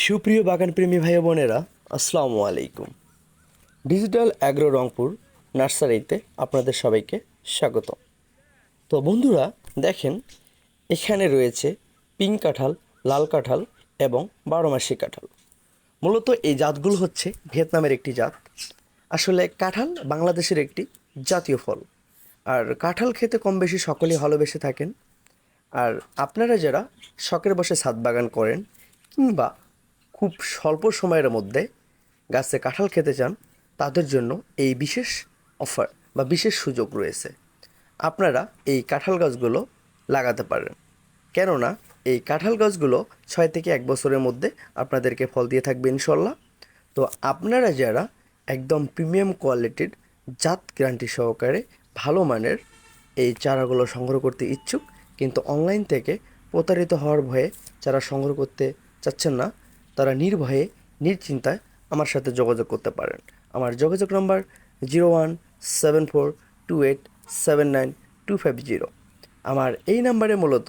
সুপ্রিয় বাগানপ্রেমী ভাই বোনেরা, আসসালামু আলাইকুম। ডিজিটাল অ্যাগ্রো রংপুর নার্সারিতে আপনাদের সবাইকে স্বাগত। তো বন্ধুরা, দেখেন, এখানে রয়েছে পিঙ্ক কাঁঠাল, লাল কাঁঠাল এবং বারোমাসি কাঁঠাল। মূলত এই জাতগুলো হচ্ছে ভিয়েতনামের একটি জাত। আসলে কাঁঠাল বাংলাদেশের একটি জাতীয় ফল। আর কাঁঠাল খেতে কম বেশি সকলেই ভালোবেসে থাকেন। আর আপনারা যারা শখের বসে ছাদ বাগান করেন কিংবা খুব স্বল্প সময়ের মধ্যে গাছে কাঁঠাল খেতে চান, তাদের জন্য এই বিশেষ অফার বা বিশেষ সুযোগ রয়েছে। আপনারা এই কাঁঠাল গাছগুলো লাগাতে পারেন। কেননা এই কাঁঠাল গাছগুলো ছয় থেকে এক বছরের মধ্যে আপনাদেরকে ফল দিয়ে থাকবে ইনশাল্লাহ তো আপনারা যারা একদম প্রিমিয়াম কোয়ালিটির জাত গ্যারান্টি সহকারে ভালো মানের এই চারাগুলো সংগ্রহ করতে ইচ্ছুক, কিন্তু অনলাইন থেকে প্রতারিত হওয়ার ভয়ে যারা সংগ্রহ করতে চাচ্ছেন না তারা নির্ভয়ে, নিশ্চিন্তায় আমার সাথে যোগাযোগ করতে পারেন। আমার যোগাযোগ number zero one seven four two eight seven nine two five zero. আমার এই নাম্বারে মূলত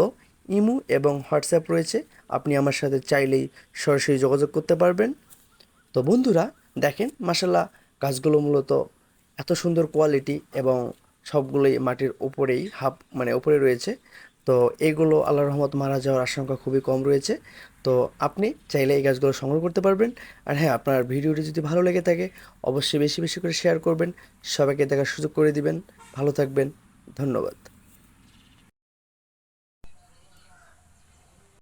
ইমু এবং হোয়াটসঅ্যাপ রয়েছে। আপনি আমার সাথে চাইলেই সরাসরি যোগাযোগ করতে পারবেন। তো বন্ধুরা, দেখেন মাসাল্লাহ গাছগুলো মূলত এত সুন্দর কোয়ালিটি এবং সবগুলোই মাটির উপরেই, হাফ মানে ওপরে রয়েছে। তো এগুলো আল্লাহ রহমত মারা যাওয়ার আশঙ্কা খুবই কম রয়েছে। তো আপনি চাইলে এই গাছগুলো সংগ্রহ করতে পারবেন। আর হ্যাঁ আপনার ভিডিওটি যদি ভালো লেগে থাকে, অবশ্যই বেশি বেশি করে শেয়ার করবেন। সবাইকে দেখার সুযোগ করে দিবেন। ভালো থাকবেন। ধন্যবাদ।